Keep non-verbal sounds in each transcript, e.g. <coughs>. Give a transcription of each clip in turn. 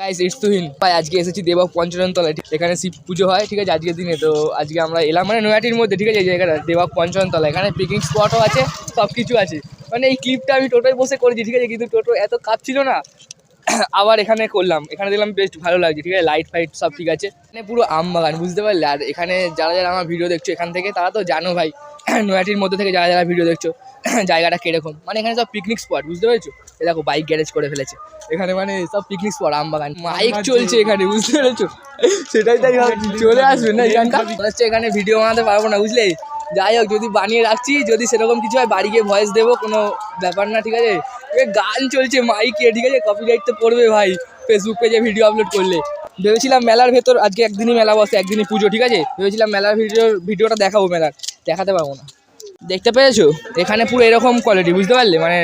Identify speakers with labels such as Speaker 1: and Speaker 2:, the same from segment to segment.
Speaker 1: Guys it's Tuhin ভাই, আজকে এসেছি দেবক তলায়, ঠিক- এখানে শিব পুজো হয়, ঠিক আছে, আজকের দিনে। তো আজকে আমরা এলাম মানে নয়াটির মধ্যে, ঠিক আছে, এই জায়গাটা দেবক তলা এখানে পিকনিক স্পটও আছে সব কিছু আছে। মানে এই ক্লিপটা আমি টোটোয় বসে করেছি, ঠিক আছে, কিন্তু টোটো এত কাঁপছিল না। <coughs> আবার এখানে করলাম। এখানে দেখলাম বেশ ভালো লাগছে, ঠিক আছে লাইট ফাইট সব ঠিক আছে। মানে পুরো আম বাগান, বুঝতে পারলে? আর এখানে যারা যারা আমার ভিডিও দেখছ এখান থেকে, তারা তো জানো ভাই <coughs> নয়াটির মধ্যে থেকে যারা যারা ভিডিও দেখছ <coughs> জায়গাটা কীরকম? মানে এখানে সব পিকনিক স্পট বুঝতে পেরেছ? এ দেখো বাইক গ্যারেজ করে ফেলেছে। এখানে মানে সব পিকনিক স্পট আম বাগান। মাইক চলছে এখানে বুঝতে পেরেছ? সেটাই তাই চলে আসবে না এখানটা? হচ্ছে এখানে ভিডিও বানাতে পারব না বুঝলে? যাই হোক যদি বানিয়ে রাখছি যদি সেরকম কিছু হয় বাড়ি গিয়ে ভয়েস দেবো কোনো ব্যাপার না ঠিক আছে? এ গান চলছে মাইকে ঠিক আছে? কপি কপিরাইট তো পড়বে ভাই ফেসবুক পেজে ভিডিও আপলোড করলে। ভেবেছিলাম মেলার ভেতর আজকে একদিনই মেলা বসে একদিনই পুজো ঠিক আছে? ভেবেছিলাম মেলার ভিডিও ভিডিওটা দেখাবো মেলার দেখাতে পারব না। দেখতে পেয়েছ? এখানে পুরো এরকম কোয়ালিটি বুঝতে পারলে? মানে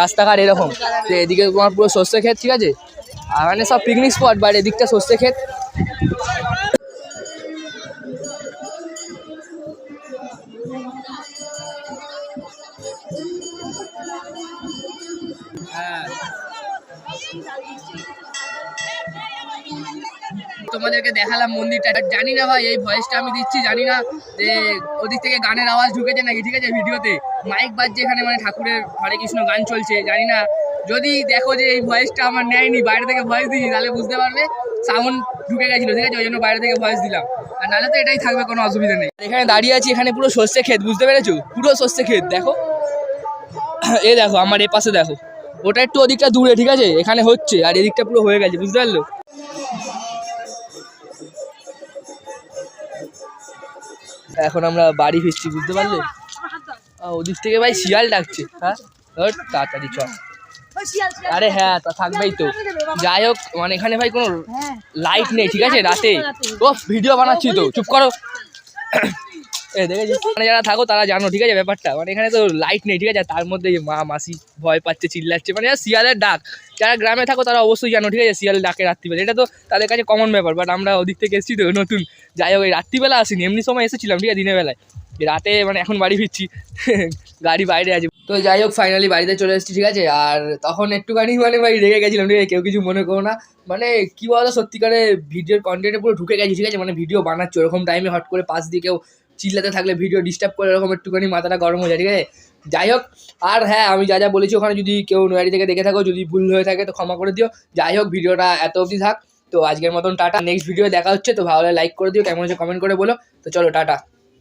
Speaker 1: রাস্তাঘাট এরকম। তো এদিকে তোমার পুরো সর্ষে ক্ষেত, ঠিক আছে? আর মানে সব পিকনিক স্পট বাট এদিকটা সর্ষে ক্ষেত। তোমাদেরকে দেখালাম মন্দিরটা। জানি না ভাই, এই ভয়েসটা আমি দিচ্ছি, জানি না যে ওদিক থেকে গানের আওয়াজ ঢুকেছে নাকি, ঠিক আছে, ভিডিওতে। মাইক বাজছে এখানে মানে ঠাকুরের হরে কৃষ্ণ গান চলছে, জানি না। যদি দেখো যে এই ভয়েসটা আমার নেয়নি, বাইরে থেকে ভয়েস দিয়েছি তাহলে বুঝতে পারবে সাউন্ড ঢুকে গেছিল, ঠিক আছে, ওই জন্য বাইরে থেকে ভয়েস দিলাম। আর নাহলে তো এটাই থাকবে, কোনো অসুবিধা নেই। এখানে দাঁড়িয়ে আছি, এখানে পুরো সর্ষে ক্ষেত, বুঝতে পেরেছ? পুরো সর্ষে ক্ষেত, দেখো। এ দেখো, আমার এ পাশে দেখো। ওটা একটু ওদিকটা দূরে, ঠিক আছে? এখানে হচ্ছে, আর এদিকটা পুরো হয়ে গেছে, বুঝতে পারল? এখন আমরা বাড়ি ফিরছি বুঝতে পারলে? ওদিক থেকে ভাই শিয়াল ডাকছে। হ্যাঁ? তাড়াতাড়ি চল। আরে হ্যাঁ তা থাকবেই তো। যাই হোক মানে এখানে ভাই কোনো লাইট নেই ঠিক আছে? রাতে। ও ভিডিও বানাচ্ছি তো। চুপ করো। এ দেখেছিস? মানে যারা থাকো তারা জানো, ঠিক আছে, ব্যাপারটা। মানে এখানে তো লাইট নেই, ঠিক আছে তার মধ্যে মা মাসি ভয় পাচ্ছে, চিল্লাচ্ছে। মানে শিয়ালের ডাক, যারা গ্রামে থাকো তারা অবশ্যই জানো, ঠিক আছে শিয়াল ডাকে রাত্রিবেলা। এটা তো তাদের কাছে কমন ব্যাপার বাট আমরা ওদিক থেকে এসেছি তো, নতুন। যাই হোক, এই রাত্রিবেলা আসিনি, এমনি সময় এসেছিলাম, ঠিক আছে, দিনের বেলায়। রাতে মানে এখন বাড়ি ফিরছি, <laughs> গাড়ি বাইরে আছে। তো যাই হোক ফাইনালি বাড়িতে চলে এসেছি, ঠিক আছে, আর তখন একটুখানি মানে ভাই, রেগে গেছিলাম, ঠিক আছে, কেউ কিছু মনে করো না। মানে কি বলতো, সত্যিকারে ভিডিওর কন্টেন্টে পুরো ঢুকে গেছি, ঠিক আছে মানে ভিডিও বানাচ্ছি, ওরকম টাইমে হট করে পাশ দিয়ে কেউ চিল্লাতে থাকলে ভিডিও ডিস্টার্ব করে এরকম একটুখানি মাথাটা গরম হয়ে যায়, ঠিক আছে? যাই হোক, আর হ্যাঁ আমি যা যা বলেছি ওখানে যদি কেউ নয়ারি থেকে দেখে থাকো, যদি ভুল হয়ে থাকে তো ক্ষমা করে দিও। যাই হোক, ভিডিওটা এত অবধি থাক। তো আজকের মতন টাটা নেক্সট ভিডিও দেখা হচ্ছে, তো ভালো লাইক করে দিও, কেমন হচ্ছে কমেন্ট করে বলো। তো চলো, টাটা।